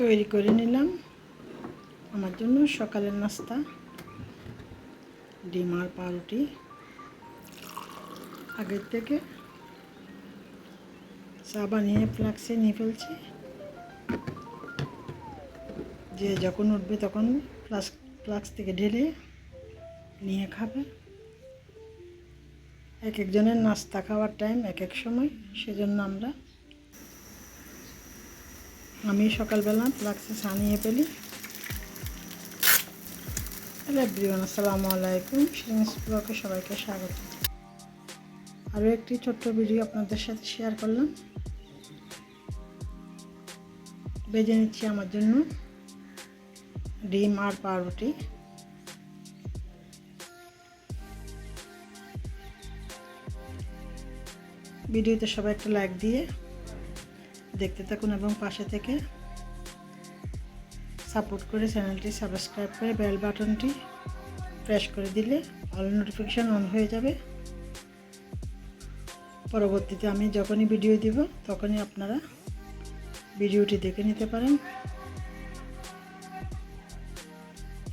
তৈরি করে নিলাম। আমার জন্য সকালের নাস্তা, ডিম আর পাউরুটি। আগের থেকে চা বানিয়ে ফ্লাক্সে নিয়ে ফেলছি। যে যখন উঠবে তখন ফ্লাস্ক ফ্লাক্স থেকে ঢেলে নিয়ে খাবে। এক একজনের নাস্তা খাওয়ার টাইম এক এক সময়, সেজন্য আমরা আমি সকালবেলা ফ্লাক্সে চা নিয়ে ফেলি। হ্যালো এভরিওয়ান, আসসালামু আলাইকুম। শিরিংস ব্লগে সবাইকে স্বাগত। আরও একটি ছোট্ট ভিডিও আপনাদের সাথে শেয়ার করলাম। বেজে নিচ্ছি আমার জন্য ডিম আর পাউরুটি। ভিডিওতে সবাই একটা লাইক দিয়ে দেখতে থাকুন এবং পাশে থেকে সাপোর্ট করে চ্যানেলটি সাবস্ক্রাইব করে বেল বাটনটি প্রেস করে দিলে অল নোটিফিকেশান অন হয়ে যাবে। পরবর্তীতে আমি যখনই ভিডিও দিব, তখনই আপনারা ভিডিওটি দেখে নিতে পারেন।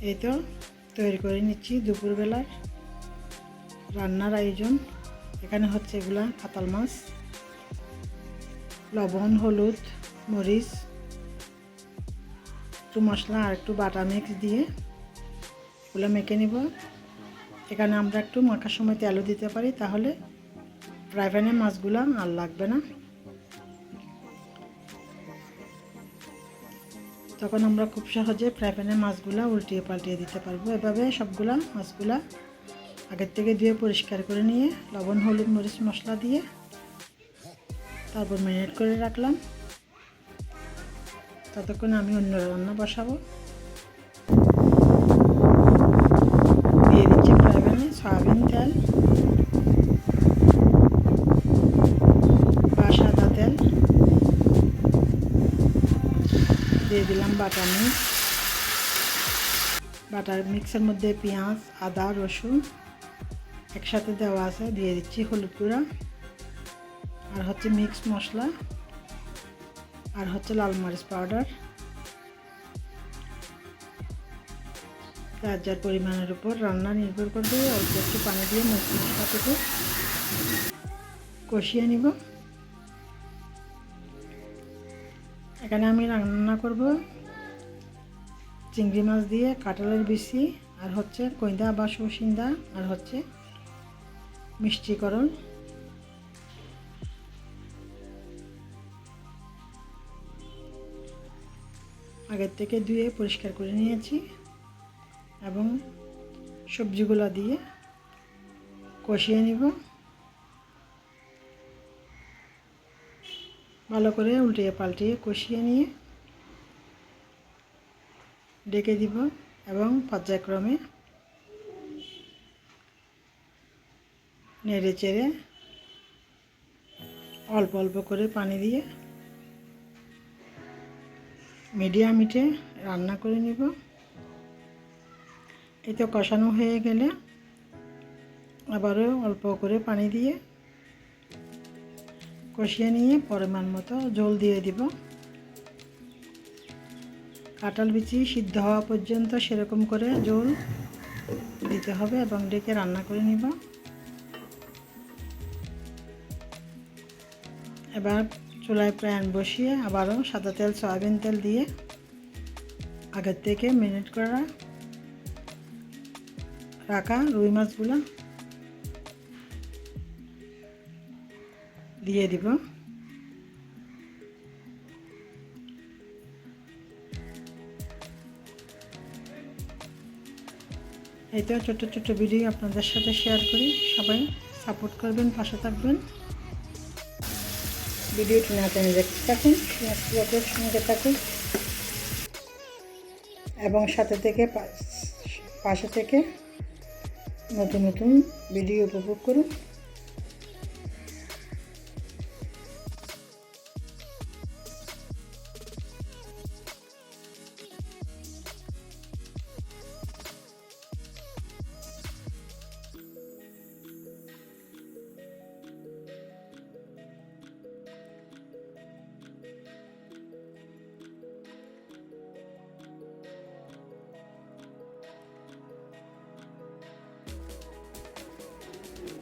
এই তো তৈরি করে নিচ্ছি দুপুরবেলার রান্নার আয়োজন। এখানে হচ্ছে এগুলা কাতাল মাছ। লবণ, হলুদ, মরিচ, একটু মশলা আর একটু বাটা মিক্স দিয়ে ওগুলো মেখে নিব। এখানে আমরা একটু মাখার সময় তেলও দিতে পারি, তাহলে ফ্রাই প্যানের মাছগুলো আর লাগবে না। তখন আমরা খুব সহজে ফ্রাই প্যানের মাছগুলো উল্টিয়ে পাল্টিয়ে দিতে পারব। এভাবে সবগুলা মাছগুলা আগের থেকে ধুয়ে পরিষ্কার করে নিয়ে লবণ, হলুদ, মরিচ, মশলা দিয়ে তারপর ম্যারিনেট করে রাখলাম। ততক্ষণ আমি অন্য রান্না বসাবো। দিয়ে দিচ্ছি ফ্রাই প্যানে সয়াবিন তেল বা সাদা তেল, দিয়ে দিলাম বাটার মিক্স। বাটার মিক্সের মধ্যে পেঁয়াজ, আদা, রসুন একসাথে দেওয়া আছে। দিয়ে দিচ্ছি হলুদ গুঁড়া। আর হচ্ছে মিক্স মশলা, আর হচ্ছে লাল মরিচ পাউডার। যার যার পরিমাণের উপর রান্না নির্ভর করবে, অল্প একটু পানি দিয়ে মরিচ মশলাটুকু কষিয়ে নিব। এখানে আমি রান্না করব চিংড়ি মাছ দিয়ে কাঁঠালের বিচি, আর হচ্ছে কইদা বা সৌসিন্দা, আর হচ্ছে মিষ্টিকরণ। আগের থেকে ধুয়ে পরিষ্কার করে নিয়েছি এবং সবজিগুলো দিয়ে কষিয়ে নিব। ভালো করে উল্টিয়ে পাল্টিয়ে কষিয়ে নিয়ে ডেকে দিব এবং পর্যায়ক্রমে নেড়ে চেড়ে অল্প অল্প করে পানি দিয়ে মিডিয়াম হিটে রান্না করে নিব। এতে কষানো হয়ে গেলে আবারও অল্প করে পানি দিয়ে কষিয়ে নিয়ে পরিমাণ মতো জল দিয়ে দিব। কাঁঠাল বিচি সিদ্ধ হওয়া পর্যন্ত সেরকম করে জল দিতে হবে এবং ডেকে রান্না করে নিব। এবার চুলায় প্যান বসিয়ে আবারও সাদা তেল, সয়াবিন তেল দিয়ে আগের থেকে মিনিট করা রাখা রুই মাছগুলো দিয়ে দিব। এই তো ছোটো ছোটো ভিডিও আপনাদের সাথে শেয়ার করি। সবাই সাপোর্ট করবেন, পাশে থাকবেন। ভিডিওটি না টেনে দেখতে থাকুন সঙ্গে থাকুন। এবং সাথে থেকে পাশে থেকে নতুন নতুন ভিডিও উপভোগ করুন।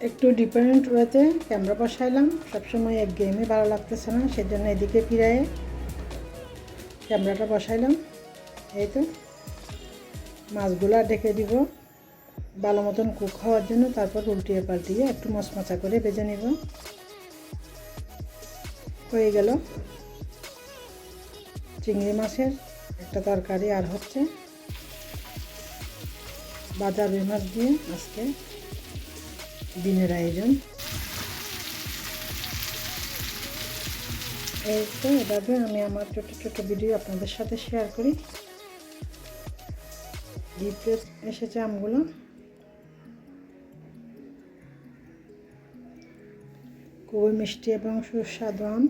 একটু ডিফারেন্ট ওয়েতে ক্যামেরা বসাইলাম। সবসময় এক গেমে ভালো লাগতেছে না, সেজন্য এদিকে ফিরায়ে ক্যামেরাটা বসাইলাম। এই তো। মাছগুলা ডেকে দিব। ভালো মতন কুক হওয়ার জন্য তারপর উল্টিয়ে পাল্টিয়ে একটু মচমচা করে ভেজে নিব। হয়ে গেল। চিংড়ি মাছের একটা তরকারি আর হচ্ছে বাজার মাছ দিয়ে আজকে দিনের আয়োজন। এই তো, এভাবে আমি আমার ছোটো ছোটো ভিডিও আপনাদের সাথে শেয়ার করি। দ্বিতীয় এসেছে আমগুলো। খুবই মিষ্টি এবং সুস্বাদু আম।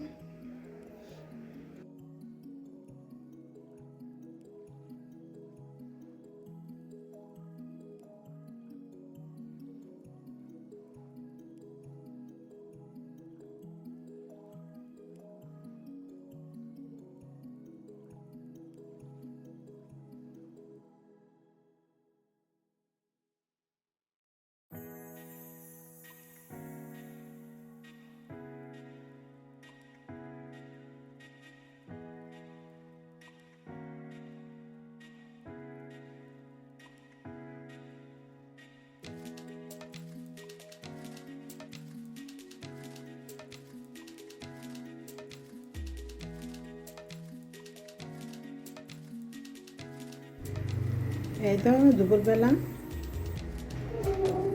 এই তো দুপুরবেলা।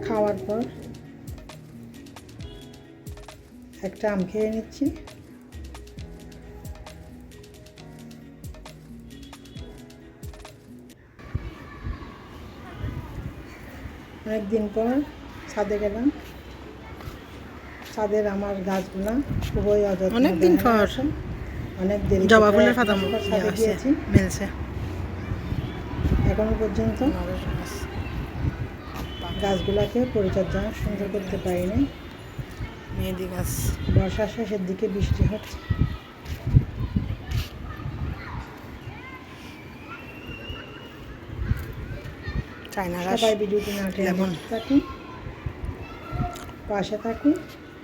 খাওয়ার পর একটা আম খেয়ে নিচ্ছি। অনেকদিন পর ছাদে গেলাম। ছাদের আমার গাছগুলা খুবই অযত্ন অনেকদিন পর। অনেক দেরি জবা ফুলের পাতা ছাদে গিয়েছি। মিলছে। এখনও পর্যন্ত গাছগুলাকে পরিচর্যা সুন্দর করতে পারিনি। মেহেদি গাছ। বর্ষার শেষের দিকে বৃষ্টি হচ্ছে। চায়না সবাই ভিডিওটি না টেনে লেমন। থাকুন পাশে থাকুন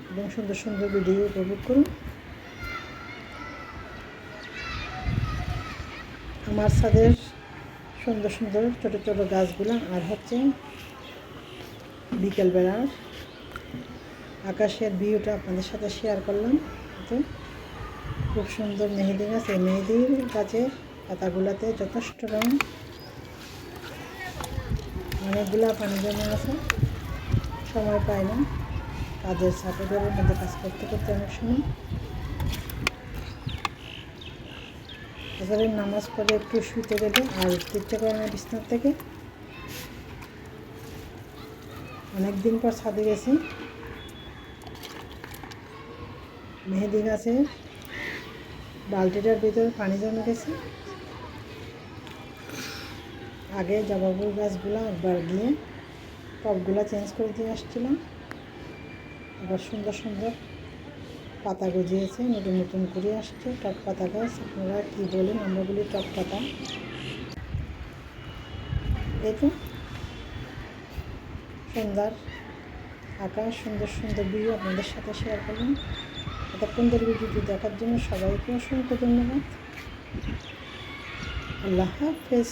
এবং সুন্দর সুন্দর ভিডিও উপভোগ করুন। আমার ছাদের সুন্দর সুন্দর ছোট ছোট গাছগুলো, আর হচ্ছে বিকেলবেলার আকাশের ভিউটা আপনাদের সাথে শেয়ার করলাম। খুব সুন্দর মেহেদি গাছ, এই মেহেদির গাছের পাতাগুলোতে যথেষ্ট রঙ অনেকগুলা পানি জমে আছে, সময় পাই না। কাজের ঘরের মধ্যে কাজ করতে করতে অনেক সময় এবারে নামাজ পড়ে একটু শুতে গেলে আর উঠতে ইচ্ছে করে না বিছনার থেকে। অনেকদিন পর ছাদে গেছি। মেহেদি গাছের বালতিটার ভিতরে পানি জমে গেছে। আগে জবা ফুল গাছগুলো একবার গিয়ে টবগুলো চেঞ্জ করে দিয়ে আসছিলাম। এবার সুন্দর সুন্দর পাতা গজিয়েছে, নতুন নতুন করে আসছে টপ পাতা গাছ। আপনারা কী বলেন, আমরা বলি টপ পাতা। তো সুন্দর আকাশ, সুন্দর সুন্দর ভিডিও আপনাদের সাথে শেয়ার করলাম। এতক্ষণ ধরে ভিডিওটি দেখার জন্য সবাইকে অসংখ্য ধন্যবাদ। আল্লাহ হাফেজ।